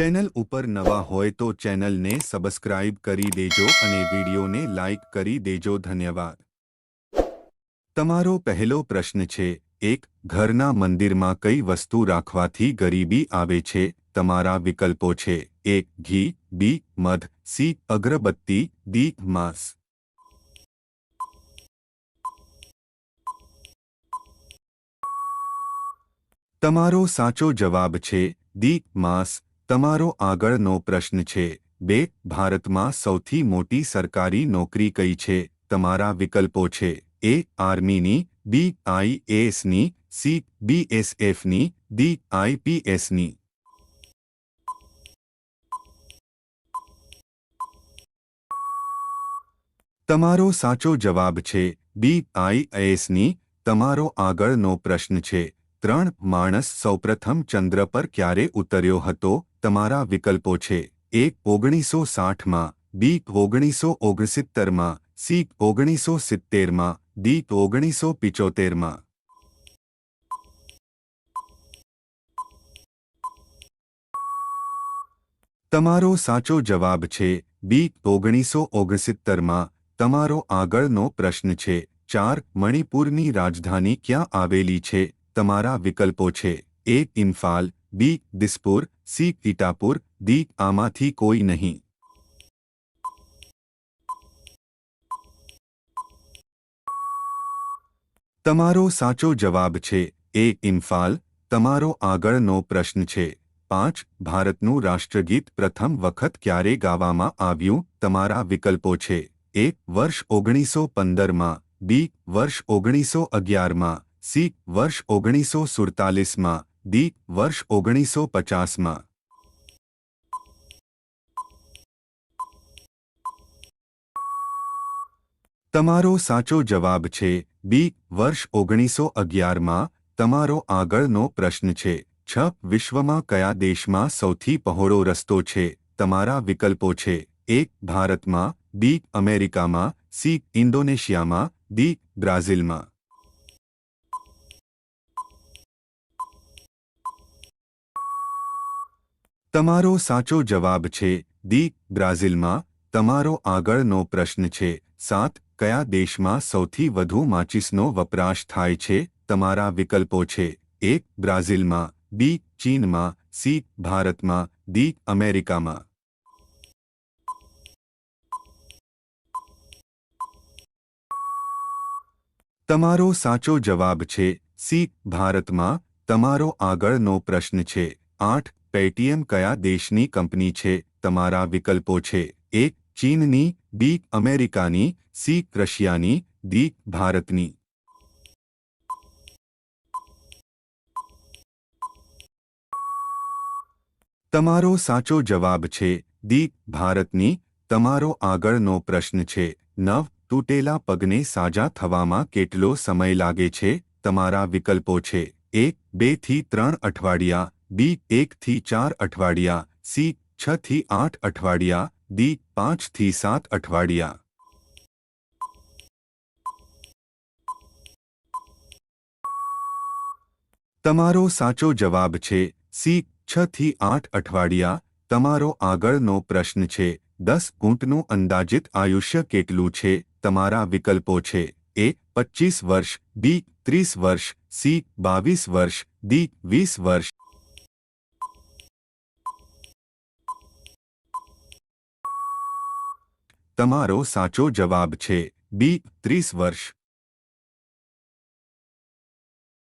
Channel ઉપર નવા હોય તો ચેનલને સબસ્ક્રાઇબ કરી દેજો અને વિડીયોને લાઇક કરી દેજો. ધન્યવાદ. તમારો પહેલો પ્રશ્ન છે, એક, ઘરના મંદિરમાં કઈ વસ્તુ રાખવાથી ગરીબી આવે છે? તમારા વિકલ્પો છે, એ, ઘી, બી, મધ, સી, અગરબત્તી દી માંસ. તમારો સાચો જવાબ છે દી માંસ. તમારો આગળનો પ્રશ્ન છે. બે, ભારતમાં સૌથી મોટી સરકારી નોકરી કઈ છે? તમારા વિકલ્પો છે. એ, આર્મીની, બી આઈએએસની સી બીએસએફની ડી આઈપીએસની તમારો સાચો જવાબ છે. બી આઈએએસની તમારો આગળનો પ્રશ્ન છે. ત્રણ, માણસ સૌપ્રથમ ચંદ્ર પર ક્યારે ઉતર્યો હતો? તમારા વિકલ્પો છે. એક ઓગણીસો સાઠમાં બી ઓગણીસો ઓગણસિત્તેરમાં સી ઓગણીસો સિત્તેરમાં ડી ઓગણીસો પિચોતેરમાં તમારો સાચો જવાબ છે, બી ઓગણીસો ઓગણસિત્તેરમાં તમારો આગળનો પ્રશ્ન છે, ચાર મણિપુરની રાજધાની ક્યાં આવેલી છે? તમારા વિકલ્પો છે, A Imphal B, Dispur, C, Itapur D આમાંથી કોઈ નહીં. તમારો સાચો જવાબ છે, એ, ઇમ્ફાલ, તમારો આગળનો પ્રશ્ન છે. પાંચ, ભારતનું રાષ્ટ્રગીત પ્રથમ વખત ક્યારે ગાવામાં આવ્યું? તમારા વિકલ્પો છે, એ, વર્ષ ઓગણીસો પંદરમાં, બી, વર્ષ ઓગણીસો અગિયારમાં, સી, વર્ષ ઓગણીસો સુડતાલીસમાં ડી વર્ષ ઓગણીસો પચાસમાં. તમારો સાચો જવાબ છે બી વર્ષ ઓગણીસો અગિયારમાં તમારો આગળનો પ્રશ્ન છે, છ વિશ્વમાં કયા દેશમાં સૌથી પહોળો રસ્તો છે, તમારા વિકલ્પો છે, એક ભારતમાં બી અમેરિકામાં, સી ઇન્ડોનેશિયામાં, દી બ્રાઝિલમાં. તમારો સાચો જવાબ છે, દી, બ્રાઝિલમાં તમારો આગળનો પ્રશ્ન છે, સાત, કયા દેશમાં સૌથી વધુ માચિસનો વપરાશ થાય છે, તમારા વિકલ્પો છે, એક, બ્રાઝિલમાં, બી, ચીનમાં, સી, ભારતમાં દી અમેરિકામાં. તમારો સાચો જવાબ છે, સી, ભારતમાં તમારો આગળનો પ્રશ્ન છે, આઠ પેટીએમ કયા દેશની કંપની છે? તમારા વિકલ્પો છે. એક ચીનની, બી, અમેરિકાની, સી, રશિયાની, ડી, ભારતની. તમારો સાચો જવાબ છે. દી ભારતની. તમારો આગળનો પ્રશ્ન છે. નવ, તૂટેલા પગને સાજા થવામાં કેટલો સમય લાગે છે? તમારા વિકલ્પો છે. એક, બેથી ત્રણ અઠવાડિયા. બી એક થી ચાર અઠવાડિયા સી છ થી આઠ અઠવાડિયા ડી પાંચથી સાત અઠવાડિયા તમારો સાચો જવાબ છે સી છ થી આઠ અઠવાડિયા તમારો આગળનો પ્રશ્ન છે દસ ઊંટનું અંદાજિત આયુષ્ય કેટલું છે તમારા વિકલ્પો છે એ પચીસ વર્ષ બી ત્રીસ વર્ષ સી બાવીસ વર્ષ ડી વીસ વર્ષ તમારો સાચો જવાબ છે. બી ત્રીસ વર્ષ.